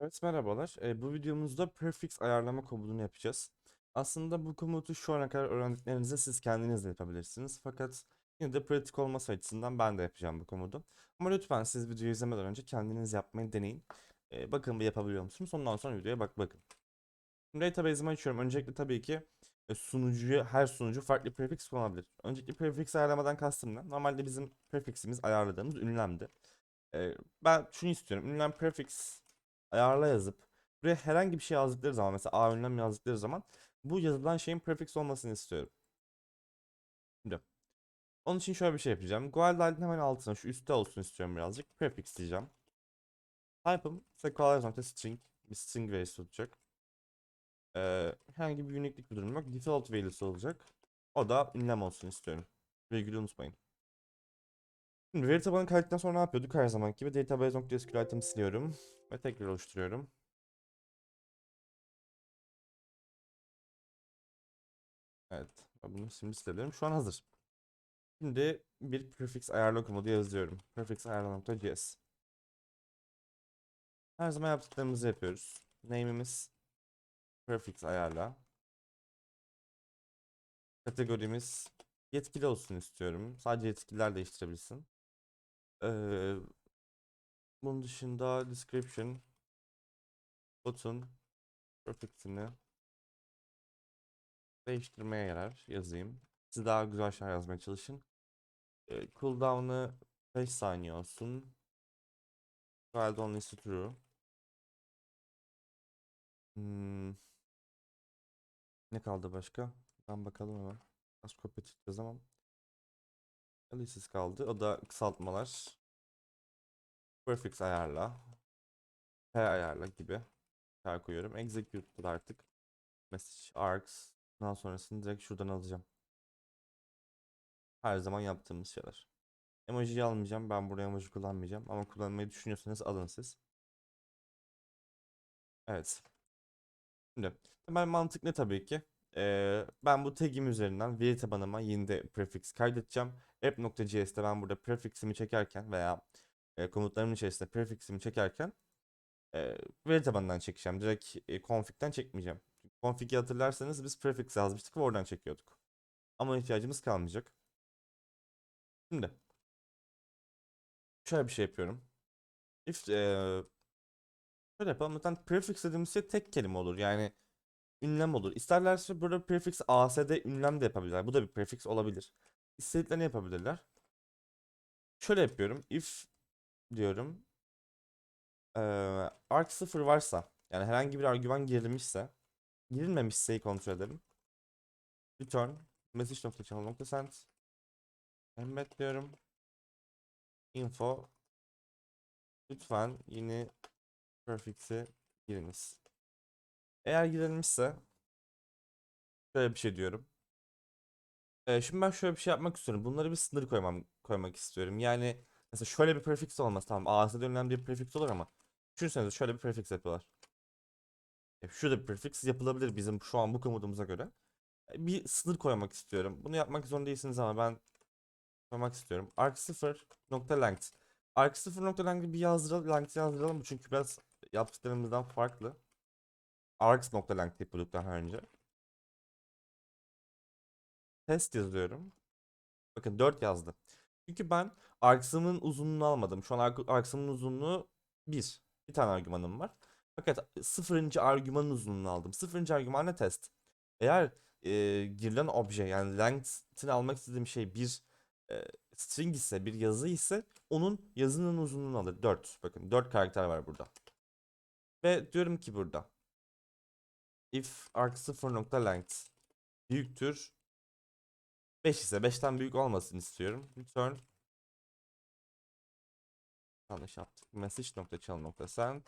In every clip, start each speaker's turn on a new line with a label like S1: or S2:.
S1: Evet merhabalar. Ee, bu videomuzda prefix ayarlama komutunu yapacağız. Aslında bu komutu şu ana kadar öğrendiklerinizi siz kendiniz de yapabilirsiniz. Fakat yine de pratik olması açısından ben de yapacağım bu komutu. Ama lütfen siz videoyu izlemeden önce kendiniz yapmayı deneyin. Ee, bakın bir yapabiliyor musunuz? Ondan sonra videoya bak bakın. Şimdi database'imi açıyorum. Öncelikle tabii ki e, sunucuya her sunucu farklı prefix kullanabilir. Öncelikle prefix ayarlamadan kastım ne? Normalde bizim prefiximiz ayarladığımız ünlemdi. Ee, ben şunu istiyorum. Ünlem prefix ayarla yazıp buraya herhangi bir şey yazdıkları zaman mesela A ünlem yazdıkları zaman bu yazılan şeyin prefix olmasını istiyorum. Şimdi onun için şöyle bir şey yapacağım. Goal hemen altına şu üstte olsun istiyorum birazcık. Prefix diyeceğim. Type'ım sequalize.string bir string value'si tutacak. Ee, herhangi bir unique'lik bir durum yok. Default value'si olacak. O da ünlem olsun istiyorum. Virgülü unutmayın. Şimdi veri tabanı kaydıktan sonra ne yapıyorduk? Her zaman gibi database.sql item siliyorum ve tekrar oluşturuyorum. Evet, bunu şimdi silebilirim. Şu an hazır. Şimdi bir prefix ayarla komutu yazıyorum. Prefix ayarla.js. Her zaman yaptıklarımızı yapıyoruz. Name'imiz prefix ayarla. Kategorimiz yetkili olsun istiyorum. Sadece yetkililer değiştirebilsin. Ee, bunun dışında description button prefix'ini değiştirmeye yarar yazayım. Siz daha güzel şeyler yazmaya çalışın. Ee, cooldown'ı 5 saniye olsun. While only true. Hmm. Ne kaldı başka? Ben bakalım hemen. Az kopya tutacağız ama. Alice's kaldı. O da kısaltmalar. Prefix ayarla. P ayarla gibi. Şeyler koyuyorum. Execute'da da artık. Message args. Daha sonrasını direkt şuradan alacağım. Her zaman yaptığımız şeyler. Emoji'yi almayacağım. Ben buraya emoji kullanmayacağım. Ama kullanmayı düşünüyorsanız alın siz. Evet. Şimdi temel mantık ne tabii ki? Ee, ben bu tagim üzerinden veri tabanıma yeni de prefix kaydedeceğim. app.js'te ben burada prefiximi çekerken veya e, komutlarımın içerisinde prefiximi çekerken e, veri tabanından çekeceğim. Direkt e, config'den çekmeyeceğim. Config'i hatırlarsanız biz prefix yazmıştık ve oradan çekiyorduk. Ama ihtiyacımız kalmayacak. Şimdi şöyle bir şey yapıyorum. If e, şöyle yapalım. Zaten prefix dediğimiz şey tek kelime olur. Yani ünlem olur. İsterlerse burada prefix ASD ünlem de yapabilirler. Bu da bir prefix olabilir. İstediklerini yapabilirler. Şöyle yapıyorum. If diyorum. Ee, arg 0 varsa yani herhangi bir argüman girilmişse girilmemişseyi kontrol edelim. Return message.channel.send embed diyorum. Info lütfen yeni prefix'i giriniz. Eğer girilmişse şöyle bir şey diyorum. Ee, şimdi ben şöyle bir şey yapmak istiyorum. Bunları bir sınır koymam koymak istiyorum. Yani mesela şöyle bir prefix olmaz. Tamam AS'de önemli bir prefix olur ama düşünsenize şöyle bir prefix yapıyorlar. E, şurada bir prefix yapılabilir bizim şu an bu komutumuza göre. E, bir sınır koymak istiyorum. Bunu yapmak zorunda değilsiniz ama ben koymak istiyorum. arg0 nokta length. arg0 nokta length'i bir yazdıralım, length yazdıralım çünkü biraz yaptıklarımızdan farklı. Args nokta length yapıyorduk daha önce. Test yazıyorum. Bakın 4 yazdı. Çünkü ben argsımın uzunluğunu almadım. Şu an arg- argsımın uzunluğu 1. Bir tane argümanım var. Fakat sıfırıncı argümanın uzunluğunu aldım. Sıfırıncı argüman ne test? Eğer e, girilen obje yani length'ini almak istediğim şey bir e, string ise bir yazı ise onun yazının uzunluğunu alır. 4. Bakın 4 karakter var burada. Ve diyorum ki burada if arg0.length büyüktür 5 ise 5'ten büyük olmasını istiyorum. Return yanlış yaptık. Message.channel.send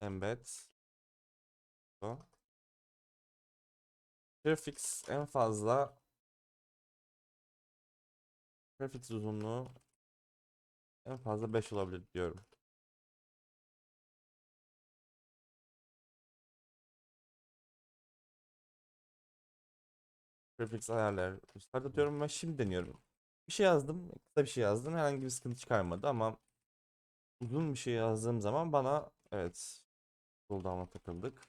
S1: embed o. Prefix en fazla prefix uzunluğu en fazla 5 olabilir diyorum. Prefix ayarlar start diyorum ve şimdi deniyorum. Bir şey yazdım. Kısa bir şey yazdım. Herhangi bir sıkıntı çıkarmadı ama uzun bir şey yazdığım zaman bana Evet. Cooldown'a takıldık.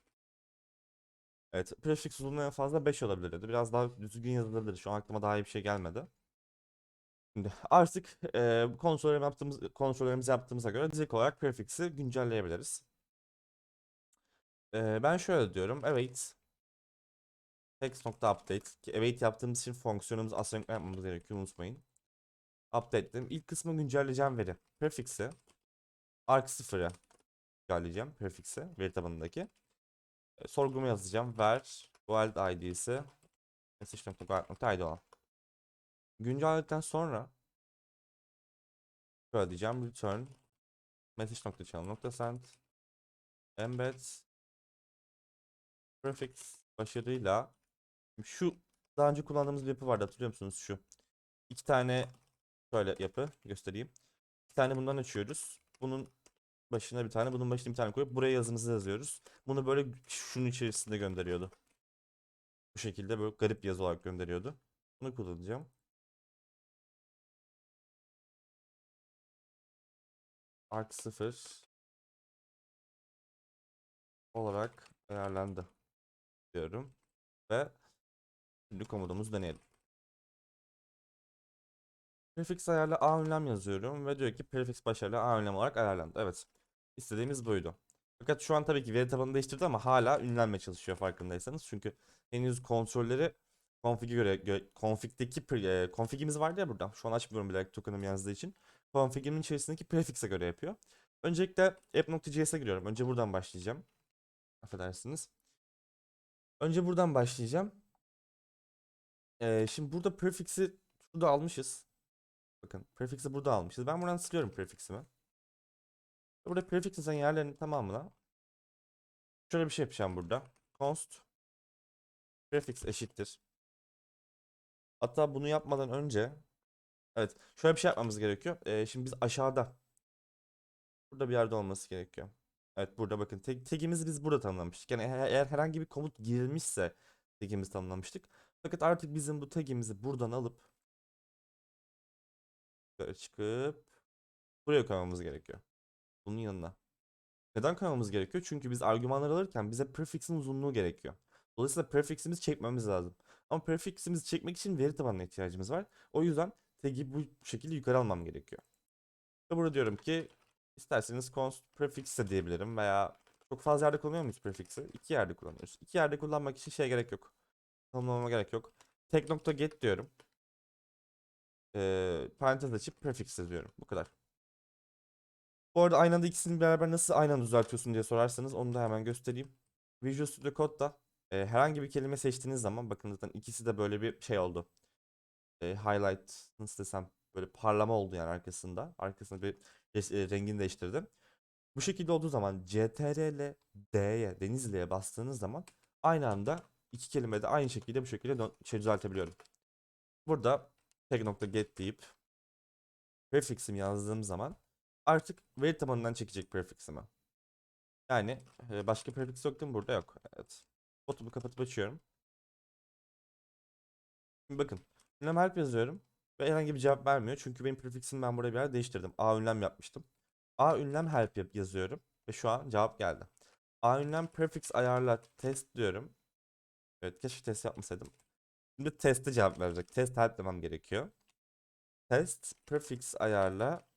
S1: Evet. Prefix uzunluğu en fazla 5 olabilir dedi. Biraz daha düzgün yazılabilir. Şu an aklıma daha iyi bir şey gelmedi. Şimdi artık e, kontrollerimi yaptığımız, kontrollerimizi yaptığımıza göre direkt olarak prefix'i güncelleyebiliriz. E, ben şöyle diyorum. Evet. Text.update. Ki await yaptığımız için fonksiyonumuz asenkron yapmamız gerekiyor. Unutmayın. Update dedim. İlk kısmı güncelleyeceğim veri. Prefix'i arg0'a güncelleyeceğim. Prefix'i veri tabanındaki. E, sorgumu yazacağım. Ver wild id'si message.guard.id olan. Güncelledikten sonra şöyle diyeceğim. Return message.channel.send embed prefix başarıyla şu daha önce kullandığımız bir yapı vardı hatırlıyor musunuz şu? İki tane şöyle yapı göstereyim. İki tane bundan açıyoruz. Bunun başına bir tane, bunun başına bir tane koyup buraya yazımızı yazıyoruz. Bunu böyle şunun içerisinde gönderiyordu. Bu şekilde böyle garip yazı olarak gönderiyordu. Bunu kullanacağım. Arc 0 olarak ayarlandı diyorum ve şimdi komutumuzu deneyelim. Prefix ayarla A ünlem yazıyorum ve diyor ki prefix başarılı A ünlem olarak ayarlandı. Evet. istediğimiz buydu. Fakat şu an tabii ki veri tabanını değiştirdi ama hala ünlenme çalışıyor farkındaysanız. Çünkü henüz kontrolleri config'e göre, gö config'deki pre- e, config'imiz vardı ya burada. Şu an açmıyorum bilerek token'ım yazdığı için. Config'imin içerisindeki prefix'e göre yapıyor. Öncelikle app.js'e giriyorum. Önce buradan başlayacağım. Affedersiniz. Önce buradan başlayacağım. Ee, şimdi burada prefix'i şurada almışız. Bakın prefix'i burada almışız. Ben buradan siliyorum prefix'imi. Burada prefix yazan yerlerin tamamına şöyle bir şey yapacağım burada. Const prefix eşittir. Hatta bunu yapmadan önce evet şöyle bir şey yapmamız gerekiyor. Ee, şimdi biz aşağıda burada bir yerde olması gerekiyor. Evet burada bakın tag, tagimizi biz burada tanımlamıştık. Yani eğer herhangi bir komut girilmişse tagimizi tanımlamıştık. Fakat artık bizim bu tagimizi buradan alıp çıkıp buraya koymamız gerekiyor. Bunun yanına. Neden koymamız gerekiyor? Çünkü biz argümanlar alırken bize prefix'in uzunluğu gerekiyor. Dolayısıyla prefix'imizi çekmemiz lazım. Ama prefix'imizi çekmek için veri tabanına ihtiyacımız var. O yüzden tag'i bu şekilde yukarı almam gerekiyor. Ve burada diyorum ki isterseniz const prefix de diyebilirim veya çok fazla yerde kullanıyor muyuz prefix'i? İki yerde kullanıyoruz. İki yerde kullanmak için şey gerek yok. Tanımlamama gerek yok. Tek nokta get diyorum. Ee, parantez açıp prefix yazıyorum. Bu kadar. Bu arada aynı anda ikisini beraber nasıl aynı anda düzeltiyorsun diye sorarsanız onu da hemen göstereyim. Visual Studio Code'da e, herhangi bir kelime seçtiğiniz zaman bakın zaten ikisi de böyle bir şey oldu. E, highlight nasıl desem böyle parlama oldu yani arkasında. Arkasında bir e, rengini değiştirdim. Bu şekilde olduğu zaman CTRL D'ye, Denizli'ye bastığınız zaman aynı anda iki kelime de aynı şekilde bu şekilde şey düzeltebiliyorum. Burada tek nokta get deyip prefix'imi yazdığım zaman artık veri tabanından çekecek prefix'imi. Yani e, başka prefix yok değil mi? Burada yok. Evet. Botumu kapatıp açıyorum. Şimdi bakın. Ünlem help yazıyorum. Ve herhangi bir cevap vermiyor. Çünkü benim prefix'imi ben buraya bir yer değiştirdim. A ünlem yapmıştım. A ünlem help yazıyorum. Ve şu an cevap geldi. A ünlem prefix ayarla test diyorum. Evet keşke test yapmasaydım. Şimdi teste cevap verecek. Test demem gerekiyor. Test prefix ayarla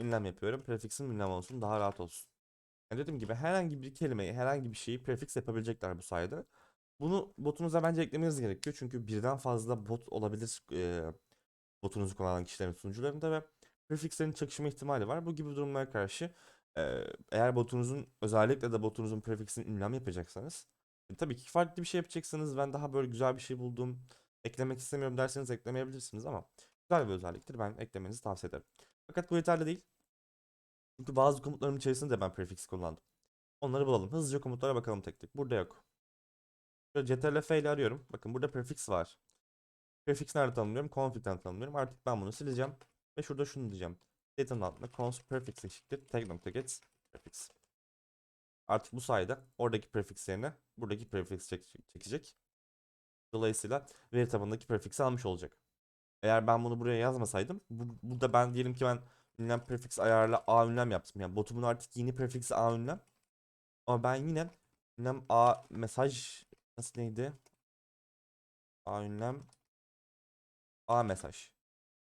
S1: ünlem yapıyorum. Prefix'im ünlem olsun daha rahat olsun. Yani dediğim gibi herhangi bir kelimeyi, herhangi bir şeyi prefix yapabilecekler bu sayede. Bunu botunuza bence eklemeniz gerekiyor. Çünkü birden fazla bot olabilir e, botunuzu kullanan kişilerin sunucularında ve prefixlerin çakışma ihtimali var. Bu gibi durumlara karşı e, eğer botunuzun özellikle de botunuzun prefixini ünlem yapacaksanız e, tabii ki farklı bir şey yapacaksanız ben daha böyle güzel bir şey buldum eklemek istemiyorum derseniz eklemeyebilirsiniz ama güzel bir özelliktir. Ben eklemenizi tavsiye ederim. Fakat bu yeterli değil. Çünkü bazı komutların içerisinde de ben prefix kullandım. Onları bulalım. Hızlıca komutlara bakalım tek tek. Burada yok. Şöyle ctrl ile arıyorum. Bakın burada prefix var. Prefix nerede tanımlıyorum? Config'den tanımlıyorum. Artık ben bunu sileceğim. Ve şurada şunu diyeceğim. Data'nın altında const prefix eşittir. Tag nokta get prefix. Artık bu sayede oradaki prefix yerine buradaki prefix çek- çekecek. Dolayısıyla veri tabanındaki prefix'i almış olacak. Eğer ben bunu buraya yazmasaydım, bu, burada ben diyelim ki ben ünlem prefix ayarla a ünlem yaptım. Yani botumun artık yeni prefiksi a ünlem. Ama ben yine ünlem A mesaj nasıl neydi? A ünlem A mesaj.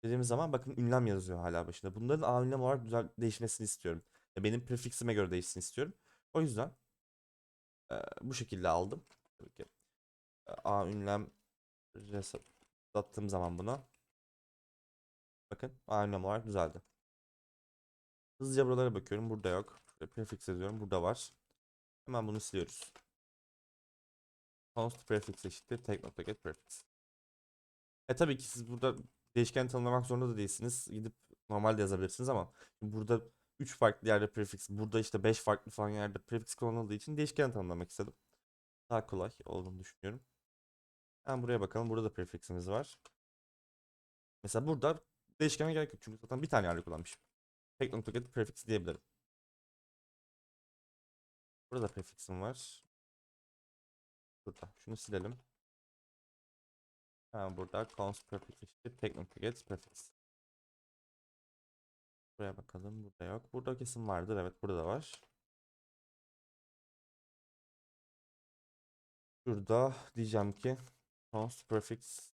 S1: Dediğimiz zaman bakın ünlem yazıyor hala başında. Bunların A ünlem olarak düzel değişmesini istiyorum. Benim prefiksime göre değişsin istiyorum. O yüzden e, bu şekilde aldım. Tabii ki. A ünlem reset attığım zaman bunu bakın A ünlem olarak düzeldi. Hızlıca buralara bakıyorum. Burada yok. Prefix yazıyorum. Burada var. Hemen bunu siliyoruz. Const prefix eşittir. Tek nokta get prefix. E tabii ki siz burada değişken tanımlamak zorunda da değilsiniz. Gidip normalde yazabilirsiniz ama burada 3 farklı yerde prefix, burada işte 5 farklı falan yerde prefix kullanıldığı için değişken tanımlamak istedim. Daha kolay olduğunu düşünüyorum. Hemen buraya bakalım. Burada da prefiximiz var. Mesela burada değişkene gerek yok çünkü zaten bir tane yerde kullanmışım. Tek prefix diyebilirim. Burada prefixim var. Burada. Şunu silelim. Hemen burada const prefix eşittir. Tek prefix. Buraya bakalım. Burada yok. Burada kesin vardır. Evet burada da var. Şurada diyeceğim ki const prefix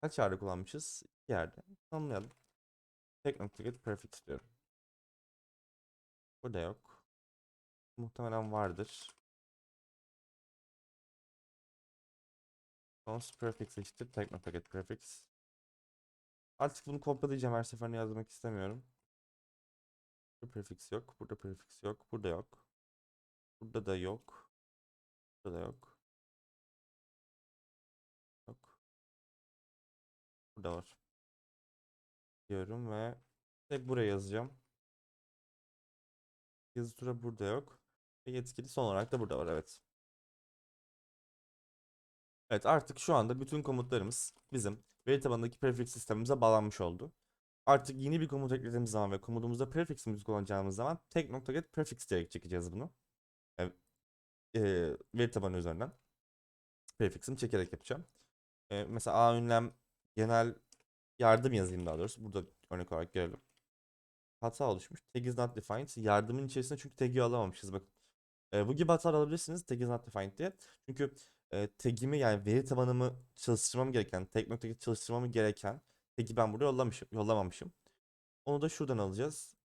S1: kaç yerde kullanmışız? İki yerde. Tanımlayalım. Tek nokta get prefix diyorum. Burada yok. Muhtemelen vardır. Const prefix eşittir. Tek nokta get prefix. Artık bunu kopyalayacağım. Her seferinde yazmak istemiyorum. Burada prefix yok. Burada prefix yok. Burada yok. Burada da yok. Burada da yok. Yok. Burada var. Diyorum ve tek buraya yazacağım. Yazı tura burada yok. Ve yetkili son olarak da burada var. Evet. Evet artık şu anda bütün komutlarımız bizim veri tabanındaki prefix sistemimize bağlanmış oldu. Artık yeni bir komut eklediğimiz zaman ve komutumuzda prefiximizi kullanacağımız zaman tek nokta get prefix diyerek çekeceğiz bunu. Yani, eee, veri tabanı üzerinden prefiximi çekerek yapacağım. Eee, mesela A ünlem genel yardım yazayım daha doğrusu. Burada örnek olarak görelim. Hata oluşmuş. Tag is not defined. Yardımın içerisinde çünkü tag'i alamamışız. Bakın. Eee, bu gibi hatalar alabilirsiniz. Tag is not defined diye. Çünkü e, tag'imi yani veri tabanımı çalıştırmam gereken, tek nokta get çalıştırmam gereken tag'i ben buraya yollamışım, yollamamışım. Onu da şuradan alacağız.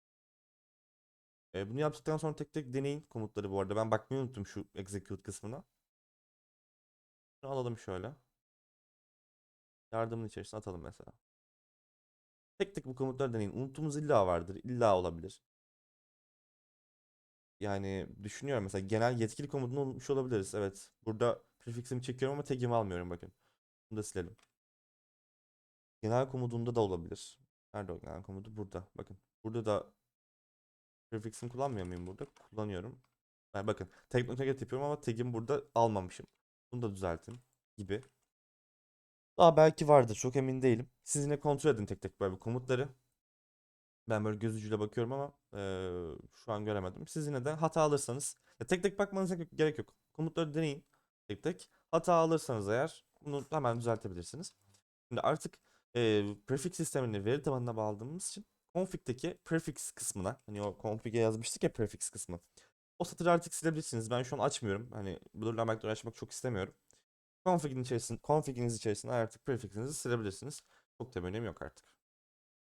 S1: E, bunu yaptıktan sonra tek tek deneyin komutları bu arada. Ben bakmayı unuttum şu execute kısmına. Şunu alalım şöyle. Yardımın içerisine atalım mesela. Tek tek bu komutları deneyin. Unuttuğumuz illa vardır. illa olabilir. Yani düşünüyorum mesela genel yetkili komutunu unutmuş olabiliriz. Evet. Burada prefiximi çekiyorum ama tag'imi almıyorum bakın. Bunu da silelim. Genel komutunda da olabilir. Nerede o genel komutu? Burada. Bakın. Burada da prefiximi kullanmıyor muyum burada? Kullanıyorum. Yani bakın. Tag get yapıyorum ama tag'imi burada almamışım. Bunu da düzeltin. Gibi. Daha belki vardır. Çok emin değilim. Siz yine kontrol edin tek tek böyle komutları. Ben böyle göz ucuyla bakıyorum ama eee, şu an göremedim. Siz yine de hata alırsanız ya tek tek bakmanıza ge- gerek yok. Komutları deneyin tek tek. Hata alırsanız eğer bunu hemen düzeltebilirsiniz. Şimdi artık eee prefix sistemini veri tabanına bağladığımız için config'teki prefix kısmına hani o config'e yazmıştık ya prefix kısmı. O satırı artık silebilirsiniz. Ben şu an açmıyorum. Hani blurlamakla uğraşmak çok istemiyorum. Config'in içerisinde, config'iniz içerisinde artık prefix'inizi silebilirsiniz. Çok da bir önemi yok artık.